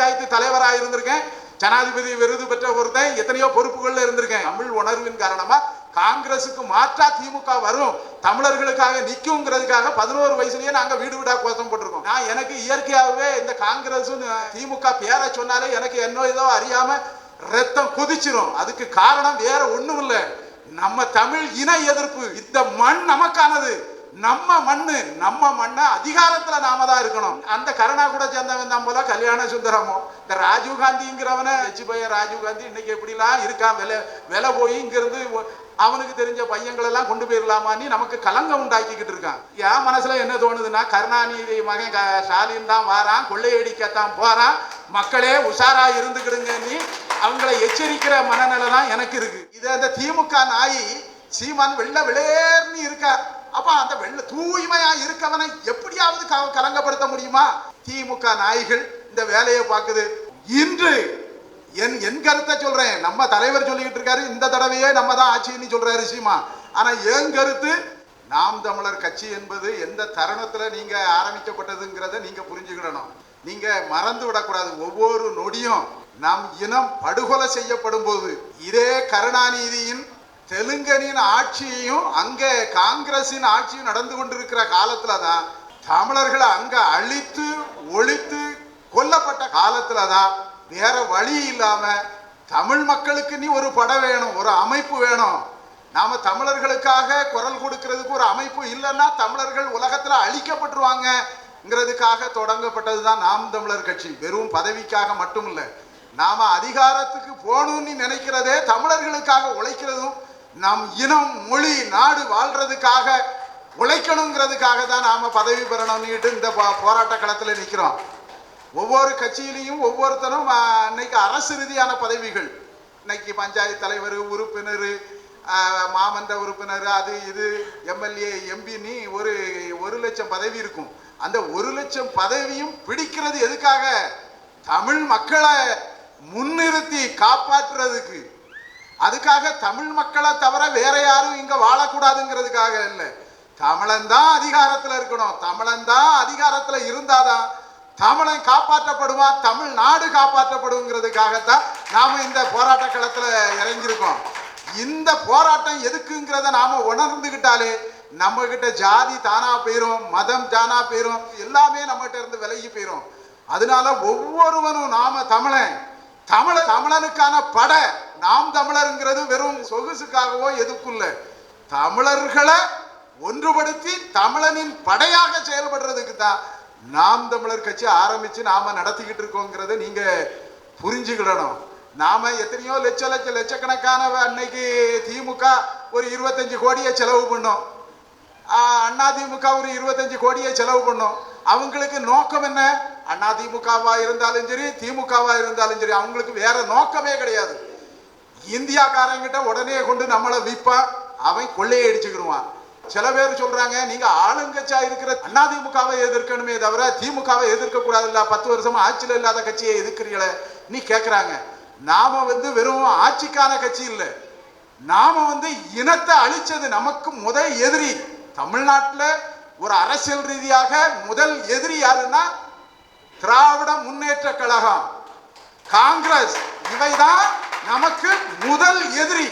பஞ்சாயத்து தலைவராக இருந்திருக்கேன். ஜனாதிபதி விருது பெற்ற ஒருத்தன் எத்தனையோ பொறுப்புகள்ல இருந்திருக்கேன். தமிழ் உணர்வின் காரணமா காங்கிரசுக்கு மாற்றா திமுக வரும். தமிழர்களுக்காக நிற்குங்கிறதுக்காக பதினோரு வயசுலயே நாங்க வீடு வீடா கோஷம் போட்டிருக்கோம். நான் எனக்கு இயற்கையாகவே இந்த காங்கிரஸ் திமுக பேரை சொன்னாலே எனக்கு என்ன ஏதோ அறியாம ரத்தம் கொதிச்சிரும். அதுக்கு காரணம் வேற ஒண்ணும் இல்லை. நம்ம தமிழ் இன எதிர்ப்பு. இந்த மண் நமக்கானது. நம்ம மண்ணு நம்ம மண்ணை அதிகாரத்துல நாம தான் இருக்கணும். அந்த கருணா கூட சேர்ந்தவன் தான் போல கல்யாண சுந்தரமோ. இந்த ராஜீவ் காந்திங்கிறவன வச்சு போய் ராஜீவ் காந்தி இன்னைக்கு எப்படிலாம் இருக்கான் விலை விலை போய் இங்கிருந்து அவனுக்கு தெரிஞ்ச பையங்களெல்லாம் கொண்டு போயிடலாமான்னு நமக்கு கலங்கம் உண்டாக்கிக்கிட்டு இருக்கான். என் மனசுல என்ன தோணுதுன்னா கருணாநிதி மகன் க- ஸ்டாலின் தான் வாரான் கொள்ளையடிக்கத்தான் போறான். மக்களே உஷாரா இருந்துக்கிடுங்க நீ. அவங்கள எச்சரிக்கிற மனநிலை தான் எனக்கு இருக்கு. இது அந்த திமுக நாய் சீமான் வெள்ள விளையர்னு இருக்கா அப்ப அந்த வெள்ள தூய்மையா இருக்கவனை எப்படியாவது க- கலங்கப்படுத்த முடியுமா? திமுக நாய்கள் இந்த வேலையை பார்க்குது. இன்று என் என் கருத்தை சொல்றேன். நம்ம தலைவர் சொல்லிக்கிட்டு இருக்காரு. இந்த தடவையே நம்ம தான் ஆட்சின்னு சொல்றாரு சீமா. ஆனா என் கருத்து நாம் தமிழர் கட்சி என்பது எந்த தருணத்துல நீங்க ஆரம்பிக்கப்பட்டதுங்கிறத நீங்க புரிஞ்சுக்கிடணும். நீங்க மறந்து விடக்கூடாது. ஒவ்வொரு நொடியும் நம் இனம் படுகொலை செய்யப்படும் போது இதே கருணாநிதியின் தெலுங்கனின் ஆட்சியையும் அங்கே காங்கிரஸின் ஆட்சியும் நடந்து கொண்டிருக்கிற காலத்துல தான் தமிழர்களை அங்கே அழித்து ஒழித்து கொல்லப்பட்ட காலத்துல தான் வேற வழி இல்லாம தமிழ் மக்களுக்கு நீ ஒரு படம் வேணும் ஒரு அமைப்பு வேணும். நாம தமிழர்களுக்காக குரல் கொடுக்கறதுக்கு ஒரு அமைப்பு இல்லைன்னா தமிழர்கள் உலகத்துல அழிக்கப்பட்டுருவாங்கங்கிறதுக்காக தொடங்கப்பட்டது தான் நாம் தமிழர் கட்சி. வெறும் பதவிக்காக மட்டும் இல்லை நாம அதிகாரத்துக்கு போகணும்னு நினைக்கிறதே தமிழர்களுக்காக உழைக்கிறதும் நம் இனம் மொழி நாடு வாழ்றதுக்காக உழைக்கணுங்கிறதுக்காக தான் நாம பதவி பெறணும்னுட்டு இந்த போராட்ட களத்தில் நிற்கிறோம் ஒவ்வொரு கட்சியிலையும் ஒவ்வொருத்தரும் இன்னைக்கு அரசு ரீதியான பதவிகள். இன்னைக்கு பஞ்சாயத்து தலைவர் உறுப்பினர் மாமன்ற உறுப்பினர் அது இது எம்எல்ஏ எம்பின்னு ஒரு ஒரு லட்சம் பதவி இருக்கும். அந்த ஒரு லட்சம் பதவியும் பிடிக்கிறது எதுக்காக? தமிழ் மக்களை முன்னிறுத்தி காப்பாற்றுறதுக்கு. அதுக்காக தமிழ் மக்களை தவிர வேற யாரும் இங்க வாழக்கூடாதுங்கிறதுக்காக இல்லை. தமிழன் தான் அதிகாரத்துல இருக்கணும். தமிழன் தான் அதிகாரத்துல இருந்தாதான் தமிழன் காப்பாற்றப்படுவான் தமிழ் நாடு காப்பாற்றப்படுங்கிறதுக்காகத்தான் நாம இந்த போராட்ட களத்துல இறங்கியிருக்கோம். இந்த போராட்டம் எதுக்குங்கிறத நாம உணர்ந்துகிட்டாலே நம்ம கிட்ட ஜாதி தானா போயிரும் மதம் தானா போயிரும் எல்லாமே நம்மகிட்ட இருந்து விலகி போயிரும். அதனால ஒவ்வொருவனும் நாம தமிழன். தமிழ தமிழனுக்கான படை. நாம் தமிழருங்கிறது வெறும் சொகுசுக்காகவோ எதுக்கும் இல்லை தமிழர்களை ஒன்றுபடுத்தி தமிழனின் படையாக செயல்படுறதுக்கு தான் நாம் தமிழர் கட்சி ஆரம்பித்து நாம நடத்திக்கிட்டு இருக்கோங்கிறத நீங்கள் புரிஞ்சுக்கிடணும். நாம எத்தனையோ லட்ச லட்ச லட்சக்கணக்கான அன்னைக்கு திமுக ஒரு இருபத்தஞ்சு கோடியை செலவு பண்ணோம். அண்ணா திமுக ஒரு இருபத்தஞ்சு கோடியை செலவு பண்ணோம். அவங்களுக்கு நோக்கம் என்ன? அண்ணா திமுகவா இருந்தாலும் சரி திமுகவா இருந்தாலும் சரி அவங்களுக்கு வேற நோக்கமே கிடையாது. இந்தியாக்காரங்கிட்ட உடனே கொண்டு நம்மளை விற்பான் அவன் கொள்ளையை அடிச்சுக்கிடுவான் சில பேர் சொல்றாங்க நீங்க ஆளுங்கட்சியா இருக்கிற அண்ணா திமுகவை எதிர்க்கணுமே தவிர திமுகவை எதிர்க்க கூடாதுல்ல பத்து வருஷமா ஆட்சியில் இல்லாத கட்சியை எதிர்க்கிறீங்களே நீ கேட்கறாங்க நாம வந்து வெறும் ஆட்சிக்கான கட்சி இல்லை. நாம வந்து இனத்தை அழிச்சது நமக்கு முதல் எதிரி. தமிழ்நாட்டில் ஒரு அரசியல் ரீதியாக முதல் எதிரி யாருன்னா திராவிட முன்னேற்ற கழகம். காங்கிரஸ். இவைதான் நமக்கு முதல் எதிரி.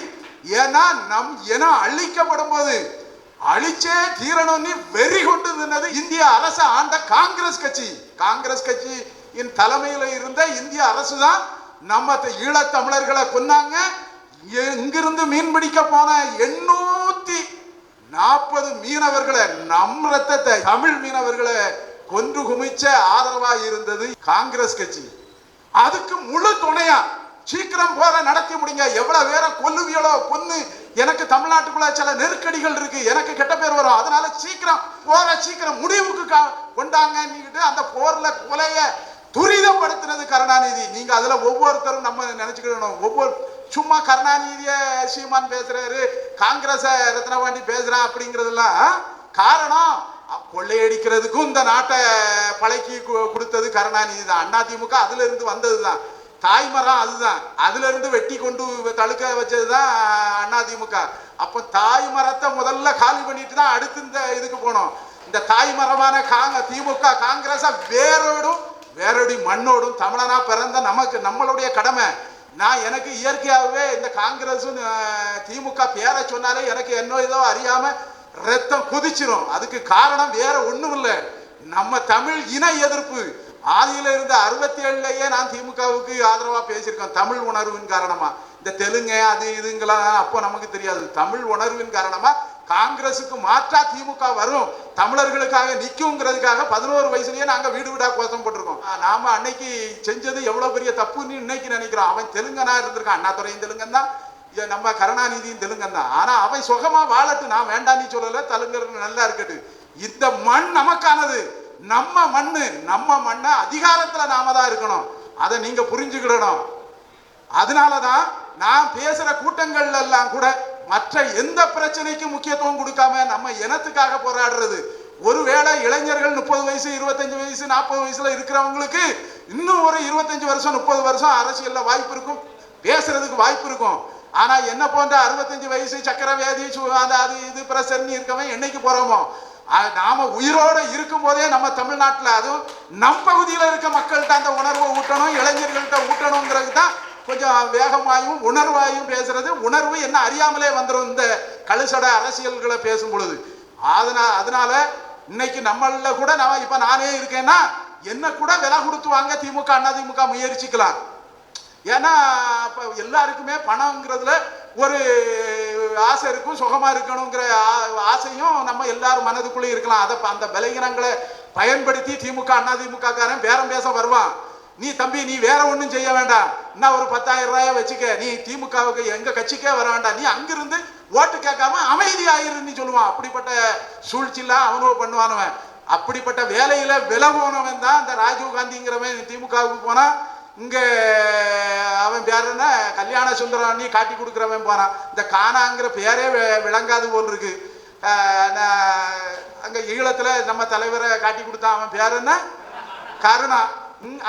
ஏன்னா நம் என அழிக்கப்படும் போது அழிச்சே தீரணும்னு வெறி கொண்டு நின்னது இந்திய அரசு ஆண்ட காங்கிரஸ் கட்சி. காங்கிரஸ் கட்சியின் தலைமையில் இருந்த இந்திய அரசு தான் நம்ம த- ஈழத்தமிழர்களை கொன்னாங்க. எ- இங்கிருந்து மீன் பிடிக்க போன எண்ணூத்தி நாற்பது மீனவர்களை நம் ரத்தத்தை தமிழ் மீனவர்களை கொன்று குமிச்ச ஆதரவா இருந்தது காங்கிரஸ் கட்சி. அதுக்கு முழு துணையா சீக்கிரம் போற நடத்தி முடிங்க. எவ்வளவு பேரை கொல்லுவியலோ கொன்னு. எனக்கு தமிழ்நாட்டுக்குள்ள சில நெருக்கடிகள் இருக்கு. எனக்கு கெட்ட பேர் வரும். அதனால சீக்கிரம் போற சீக்கிரம் முடிவுக்கு கா- அந்த போர்ல கொலைய துரிதப்படுத்தினது கருணாநிதி. நீங்க அதுல ஒவ்வொருத்தரும் நம்ம நினைச்சுக்கணும். ஒவ்வொரு சும்மா கருணாநிதிய சீமான் பேசுறாரு காங்கிரஸ ரத்னவாண்டி பேசுறா அப்படிங்கறதெல்லாம் காரணம் கொள்ளையடிக்கிறதுக்கும் இந்த நாட்டை பழக்கி கு- கொடுத்தது கருணாநிதி தான். அண்ணா திமுக அதுல இருந்து வந்தது தான் தாய்மரம் அதுதான். அதுல இருந்து வெட்டி கொண்டு தழுக்க வச்சது தான் அண்ணா திமுக. அப்போ தாய் மரத்தை முதல்ல காலி பண்ணிட்டு தான் அடுத்து இந்த இதுக்கு போனோம். இந்த தாய் மரமான காங்க திமுக காங்கிரஸ வேரோடும் வேரோடி மண்ணோடும் தமிழனா பிறந்த நமக்கு நம்மளுடைய கடமை. நான் எனக்கு இயற்கையாகவே இந்த காங்கிரஸ் திமுக பேரை சொன்னாலே எனக்கு என்ன ஏதோ அறியாம ரத்தம் குதிச்சிடும் அதுக்கு காரணம் வேற ஒண்ணும் இல்லை. நம்ம தமிழ் இன எதிர்ப்பு. ஆதியில் இருந்த அறுபத்தி ஏழுலயே நான் திமுகவுக்கு ஆதரவாக பேசியிருக்கேன். தமிழ் உணர்வின் காரணமாக இந்த தெலுங்கு அது இதுங்களா அப்போ நமக்கு தெரியாது. தமிழ் உணர்வின் காரணமாக காங்கிரஸுக்கு மாற்றா திமுக வரும். தமிழர்களுக்காக நிற்குங்கிறதுக்காக பதினோரு வயசுலயே நாங்கள் வீடு வீடாக கோஷம் போட்டிருக்கோம். நாம அன்னைக்கு செஞ்சது எவ்வளோ பெரிய தப்புன்னு இன்னைக்கு நினைக்கிறோம். அவன் தெலுங்கனா இருந்திருக்கான். அண்ணாதுரையும் தெலுங்கன் தான் நம்ம கருணாநிதியும் தெலுங்கன் தான் ஆனால் அவன் சுகமாக வாழட்டு நான் வேண்டான்னு சொல்லலை. தெலுங்கர் நல்லா இருக்கட்டு இந்த மண் நமக்கானது. நம்ம மண்ணு நம்ம மண்ணை அதிகாரத்தில் நாம தான் இருக்கணும். அதை நீங்க புரிஞ்சுக்கிடணும். அதனால தான் நான் பேசுற கூட்டங்கள்ல எல்லாம் கூட மற்ற எந்த பிரச்சனைக்கும் முக்கியத்துவம் கொடுக்காம நம்ம இனத்துக்காக போராடுறது. ஒருவேளை இளைஞர்கள் முப்பது வயசு இருபத்தஞ்சு வயசு நாற்பது வயசுல இருக்கிறவங்களுக்கு இன்னும் ஒரு இருபத்தஞ்சு வருஷம் முப்பது வருஷம் அரசியல்ல வாய்ப்பு இருக்கும் பேசுறதுக்கு வாய்ப்பு இருக்கும். ஆனா என்ன போன்ற அறுபத்தஞ்சு வயசு சக்கர வியாதி சு- அது அது இது பிரஷர்னு இருக்கவன் என்னைக்கு போறோமோ நாம் உயிரோடு இருக்கும் போதே நம்ம தமிழ்நாட்டில் அதுவும் நம் பகுதியில் இருக்க மக்கள்கிட்ட அந்த உணர்வை ஊட்டணும் இளைஞர்கள்ட்ட ஊட்டணுங்கிறது தான் கொஞ்சம் வேகமாயும் உணர்வாயும் பேசுறது. உணர்வு என்ன அறியாமலே வந்துடும் இந்த கழுசட அரசியல்களை பேசும் பொழுது அதனால் அதனால இன்னைக்கு நம்மள கூட நான் இப்போ நானே இருக்கேன்னா என்ன கூட விலை கொடுத்து வாங்க திமுக அண்ணா திமுக முயற்சிக்கலாம். ஏன்னா இப்போ எல்லாருக்குமே பணங்கிறதுல ஒரு ஆசை இருக்கும் சுகமா இருக்கணுங்கிற ஆ- ஆசையும் நம்ம எல்லாரும் மனதுக்குள்ளே இருக்கலாம். அதை ப- அந்த பலகீனங்களை பயன்படுத்தி திமுக அண்ணா திமுக காரன் பேரம் பேச வருவான். நீ தம்பி நீ வேற ஒன்றும் செய்ய வேண்டாம். இன்னும் ஒரு பத்தாயிரம் ரூபாய வச்சுக்க. நீ திமுகவுக்கு எங்க கட்சிக்கே வர வேண்டாம். நீ அங்கிருந்து ஓட்டு கேட்காம அமைதியாயிருன்னு சொல்லுவான். அப்படிப்பட்ட சூழ்ச்சிலாம் அவனும் பண்ணுவானுவன். அப்படிப்பட்ட வேலையில விலை தான் இந்த ராஜீவ் காந்திங்கிறவன் திமுகவுக்கு போனா இங்கே அவன் பேர் என்ன? கல்யாண சுந்தரம் நீ காட்டி கொடுக்குறவன் போகிறான் இந்த கானாங்கிற பேரே விளங்காது போல் இருக்கு. அங்கே நான் நம்ம தலைவரை காட்டி கொடுத்தான். அவன் பேர் என்ன? கருணா.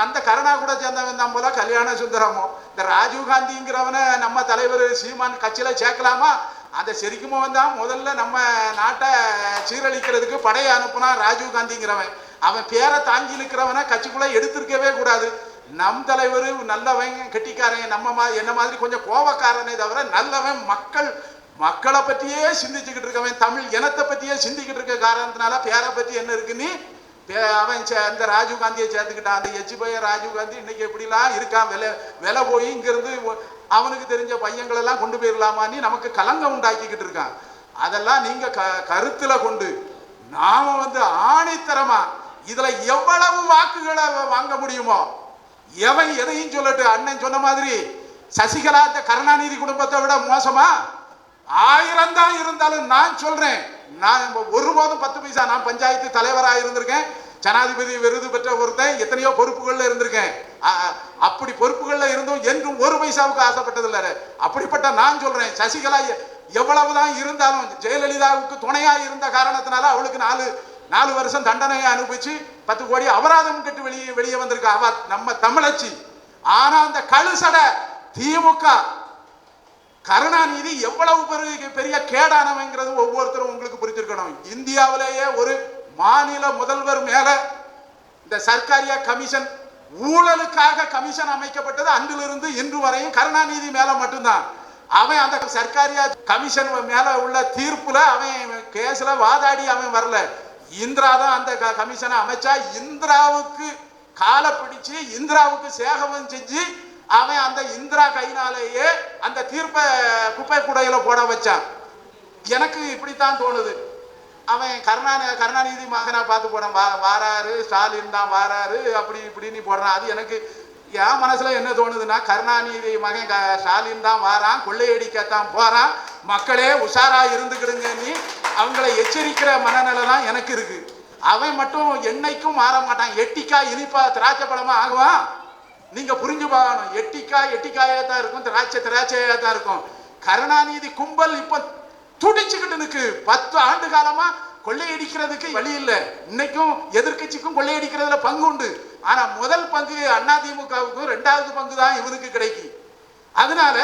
அந்த கருணா கூட சேர்ந்தவன் தான் போல கல்யாண சுந்தரமும் இந்த ராஜீவ் காந்திங்கிறவனை நம்ம தலைவர் சீமான் கட்சியில் சேர்க்கலாமா? அந்த செரிக்குமோ தான் முதல்ல நம்ம நாட்டை சீரழிக்கிறதுக்கு படையை அனுப்புனா ராஜீவ் காந்திங்கிறவன் அவன் பேரை தாங்கி இருக்கிறவனை கட்சிக்குள்ளே எடுத்திருக்கவே கூடாது. நம் தலைவர் நல்லவன் கெட்டிக்காரன் நம்ம மா என்ன மாதிரி கொஞ்சம் கோபக்காரனே தவிர நல்லவன் மக்கள் மக்களை பற்றியே சிந்திச்சுக்கிட்டு இருக்கவன். தமிழ் இனத்தை பற்றியே சிந்திக்கிட்டு இருக்க காரணத்தினால பேரை பற்றி என்ன இருக்குன்னு பே- அவன் சே- அந்த ராஜீவ் காந்தியை சேர்த்துக்கிட்டான். அந்த எச்சு பையன் ராஜீவ் காந்தி இன்னைக்கு எப்படிலாம் இருக்கான் விலை விலை போய் இங்கிருந்து அவனுக்கு தெரிஞ்ச பையங்களெல்லாம் கொண்டு போயிடலாமான்னு நமக்கு கலங்கம் உண்டாக்கிக்கிட்டு இருக்கான். அதெல்லாம் நீங்க க கருத்துல கொண்டு நாம வந்து ஆணித்தரமா இதுல எவ்வளவு வாக்குகளை வாங்க முடியுமோ எவன் எதையும் சொல்லட்டு அண்ணன் சொன்ன மாதிரி சசிகலா இந்த கருணாநிதி குடும்பத்தை விட மோசமா? ஆயிரம் தான் இருந்தாலும் நான் சொல்றேன். நான் ஒருபோதும் பத்து பைசா நான் பஞ்சாயத்து தலைவராக இருந்திருக்கேன். ஜனாதிபதி விருது பெற்ற ஒருத்தன் எத்தனையோ பொறுப்புகள்ல இருந்திருக்கேன். அப்படி பொறுப்புகள்ல இருந்தும் என்றும் ஒரு பைசாவுக்கு ஆசைப்பட்டதில்லை அப்படிப்பட்ட நான் சொல்றேன். சசிகலா எவ்வளவுதான் இருந்தாலும் ஜெயலலிதாவுக்கு துணையா இருந்த காரணத்தினால அவளுக்கு நாலு நாலு வருஷம் தண்டனையை அனுபவிச்சு பத்து கோடி அபராதம் கட்டு வெளியே வெளியே வந்திருக்கா அவ நம்ம தமிழச்சி. ஆனா அந்த கழுசட திமுக கருணாநிதி எவ்வளவு பெரிய பெரிய கேடானவங்கிறது ஒவ்வொருத்தரும் உங்களுக்கு புரிஞ்சிருக்கணும். இந்தியாவிலேயே ஒரு மாநில முதல்வர் மேல இந்த சர்க்காரியா கமிஷன் ஊழலுக்காக கமிஷன் அமைக்கப்பட்டது அன்றிலிருந்து இன்று வரையும் கருணாநிதி மேல மட்டும்தான். அவன் அந்த சர்க்காரியா கமிஷன் மேல உள்ள தீர்ப்புல அவன் கேஸ்ல வாதாடி அவன் வரல. இந்திரா தான் அந்த க- கமிஷனை அமைச்சா இந்திராவுக்கு காலை பிடிச்சு இந்திராவுக்கு சேகவம் செஞ்சு அவன் அந்த இந்திரா கையினாலேயே அந்த தீர்ப்பை குப்பை குடையில போட வச்சான். எனக்கு இப்படித்தான் தோணுது. அவன் கருணாநி கருணாநிதி மகனா பார்த்து போறான். வா வாராரு ஸ்டாலின் தான் வாராரு அப்படி இப்படின்னு போடுறான். அது எனக்கு என் மனசுல என்ன தோணுதுன்னா கருணாநிதி மகன் க- ஸ்டாலின் தான் வாரான் கொள்ளையடிக்கத்தான் போறான். மக்களே உஷாரா இருந்துக்கிடுங்க நீ. அவங்களை எச்சரிக்கிற மனநிலை தான் எனக்கு இருக்கு. அவன் மட்டும் என்னைக்கும் மாற மாட்டான். எட்டிக்கா இனிப்பா திராட்சை பழமா ஆகுவான். நீங்க புரிஞ்சு பார்க்கணும் எட்டிக்கா எட்டிக்காயா தான் இருக்கும். திராட்சை திராட்சையா தான் இருக்கும். கருணாநிதி கும்பல் இப்ப துடிச்சுக்கிட்டு நிக்கு. பத்து ஆண்டு காலமா கொள்ளையடிக்கிறதுக்கு வழி இல்லை. இன்னைக்கும் எதிர்க்கட்சிக்கும் கொள்ளையடிக்கிறதுல பங்கு உண்டு. ஆனா முதல் பங்கு அதிமுகவுக்கும் ரெண்டாவது பங்கு தான் இவனுக்கு கிடைக்கும் அதனால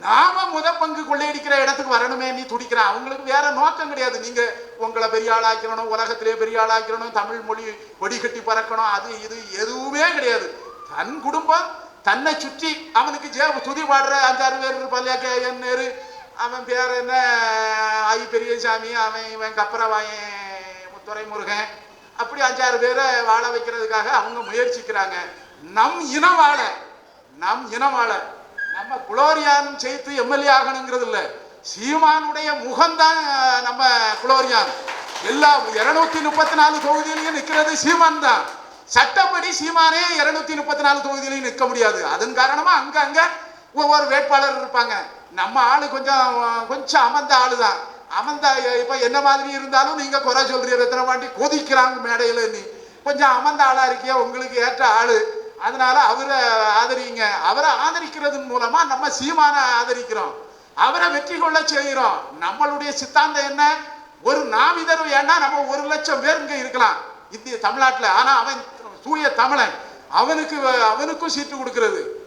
நாம முத பங்கு கொள்ளையடிக்கிற இடத்துக்கு வரணுமே நீ துடிக்கிற. அவங்களுக்கு வேற நோக்கம் கிடையாது. நீங்க உங்களை பெரிய ஆளாக்கிறணும் உலகத்திலே பெரிய ஆளாக்கிறணும் தமிழ் மொழி கொடி கட்டி பறக்கணும் அது இது எதுவுமே கிடையாது. தன் குடும்பம் தன்னை சுற்றி அவனுக்கு ஜே துதி பாடுற அஞ்சாறு பேர் இருப்பாங்க என் நேரு. அவன் பேர் என்ன? ஐ பெரியசாமி அவன் இவன் கப்பரவாயன் துரைமுருகன் முருகன். அப்படி அஞ்சாறு பேரை வாழ வைக்கிறதுக்காக அவங்க முயற்சிக்கிறாங்க. நம் இனம் வாழ நம் இனம் வாழ. நம்ம குளோரியான் செய்து எம்எல்ஏ ஆகணுங்கிறது இல்ல சீமானுடைய முகம்தான் நம்ம குளோரியான். எல்லா இருநூத்தி முப்பத்தி நாலு தொகுதியிலையும் நிக்கிறது சீமான் தான். சட்டப்படி சீமானே இருநூத்தி முப்பத்தி நாலு தொகுதியிலையும் நிற்க முடியாது. அதன் காரணமா அங்க அங்க ஒவ்வொரு வேட்பாளர் இருப்பாங்க. நம்ம ஆளு கொஞ்சம் கொஞ்சம் அமர்ந்த ஆளு தான் அமர்ந்த இப்ப என்ன மாதிரி இருந்தாலும் நீங்க குறை சொல்றீங்க எத்தனை வாட்டி கொதிக்கிறாங்க மேடையில நீ. கொஞ்சம் அமர்ந்த ஆளா இருக்கியா? உங்களுக்கு ஏற்ற ஆளு. அதனால அவரை ஆதரிங்க. அவரை ஆதரிக்கிறதன் மூலமா நம்ம சீமான ஆதரிக்கிறோம். அவரை வெற்றி கொள்ள செய்கிறோம். நம்மளுடைய சித்தாந்தம் என்ன? ஒரு நாவிதர் ஏன்னா நம்ம ஒரு லட்சம் பேர் இங்க இருக்கலாம். இந்திய தமிழ்நாட்டில். ஆனா அவன் தூய தமிழன். அவனுக்கு அவனுக்கும் சீட்டு கொடுக்கறது.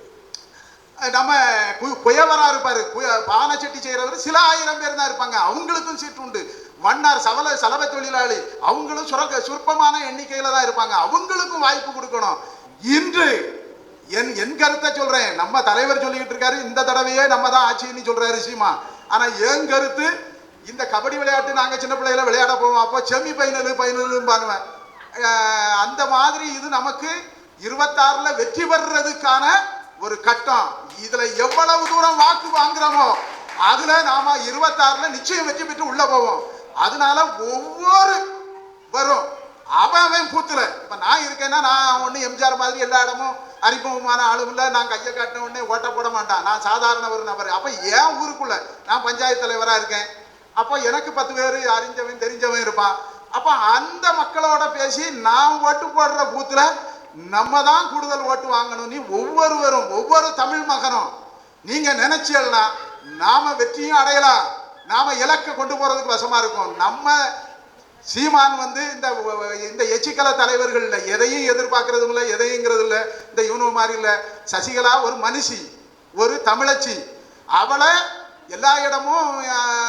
நம்ம கு- குயவரா இருப்பாரு. குய- பானை செட்டி செய்கிறவர் சில ஆயிரம் பேர் தான் இருப்பாங்க. அவங்களுக்கும் சீட்டு உண்டு. மன்னார் சவல சலவை தொழிலாளி. அவங்களும் சுரக்க சுருப்பமான எண்ணிக்கையில தான் இருப்பாங்க. அவங்களுக்கும் வாய்ப்பு கொடுக்கணும். இன்று என் என் கருத்தை சொல்றேன். நம்ம தலைவர் சொல்லிக்கிட்டு இருக்காரு இந்த தடவையே நம்ம தான் ஆட்சின்னு சொல்றாரு சீமா. ஆனா என் கருத்து இந்த கபடி விளையாட்டு நாங்க சின்ன பிள்ளையில விளையாட போவோம். அப்போ செமி பைனல் ஃபைனலும் பண்ணுவேன் அந்த மாதிரி இது நமக்கு இருபத்தாறுல வெற்றி பெறுறதுக்கான ஒரு கட்டம். இதுல எவ்வளவு தூரம் வாக்கு வாங்குறோமோ அதுல நாம இருபத்தாறுல நிச்சயம் வெற்றி பெற்று உள்ள போவோம். அதனால ஒவ்வொரு வரும். அவன் அவன் பூத்துல. இப்ப நான் இருக்கேன்னா நான் ஒன்றும் எம்ஜிஆர் மாதிரி எல்லா இடமும் அறிமுகமான ஆளும் இல்லை. நான் கையை காட்டின உடனே ஓட்ட போட மாட்டான். நான் சாதாரண ஒரு நபர். அப்ப என் ஊருக்குள்ள நான் பஞ்சாயத்து தலைவரா இருக்கேன். அப்போ எனக்கு பத்து பேர் அறிஞ்சவன் தெரிஞ்சவன் இருப்பான். அப்போ அந்த மக்களோட பேசி நான் ஓட்டு போடுற பூத்துல நம்ம தான் கூடுதல் ஓட்டு வாங்கணும் நீ ஒவ்வொருவரும் ஒவ்வொரு தமிழ் மகனும் நீங்க நினைச்சீங்கன்னா நாம வெற்றியும் அடையலாம். நாம இலக்கை கொண்டு போறதுக்கு வசமா இருக்கும். நம்ம சீமான் வந்து இந்த இந்த எச்சிக்கல தலைவர்கள் இல்லை எதையும் எதிர்பார்க்கறதும் இல்லை எதையுங்கிறது இல்லை இந்த இவனு மாதிரி இல்லை. சசிகலா ஒரு மனுஷி ஒரு தமிழச்சி. அவளை எல்லா இடமும்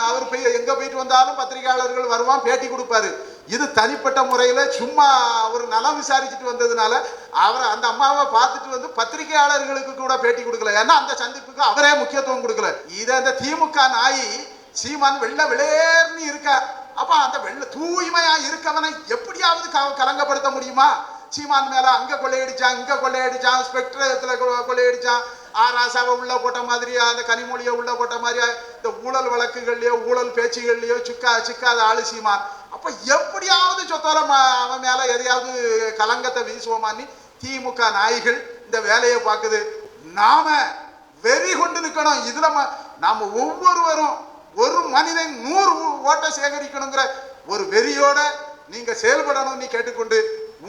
அவர் போய் எங்கே போயிட்டு வந்தாலும் பத்திரிகையாளர்கள் வருவான் பேட்டி கொடுப்பாரு. இது தனிப்பட்ட முறையில் சும்மா ஒரு நலம் விசாரிச்சுட்டு வந்ததுனால அவரை அந்த அம்மாவை பார்த்துட்டு வந்து பத்திரிகையாளர்களுக்கு கூட பேட்டி கொடுக்கல. ஏன்னா அந்த சந்திப்புக்கு அவரே முக்கியத்துவம் கொடுக்கல. இதை அந்த திமுக நாய் சீமான் வெள்ள விளையர்னு இருக்கார் அப்ப அந்த வெள்ள தூய்மையா இருக்கவனை எப்படியாவது க- கலங்கப்படுத்த முடியுமா? சீமான் மேல அங்க கொள்ளையடிச்சான் இங்க கொள்ளையடிச்சான் ஸ்பெக்ட்ரத்துல கொள்ளையடிச்சான். ஆராசாவை உள்ள போட்ட மாதிரி அந்த கனிமொழியை உள்ள போட்ட மாதிரி இந்த ஊழல் வழக்குகள்லயோ ஊழல் பேச்சுகள்லயோ சிக்கா சிக்காத ஆளு சீமான். அப்ப எப்படியாவது சொத்தோல அவன் மேல எதையாவது கலங்கத்தை வீசுவோமான்னு திமுக நாய்கள் இந்த வேலையை பார்க்குது. நாம வெறி கொண்டு நிற்கணும் இதுல ம- நாம ஒவ்வொருவரும் ஒரு மனிதன் நூறு ஓட்டை சேகரிக்கணுங்கிற ஒரு வெறியோட நீங்க செயல்படணும் நீ கேட்டுக்கொண்டு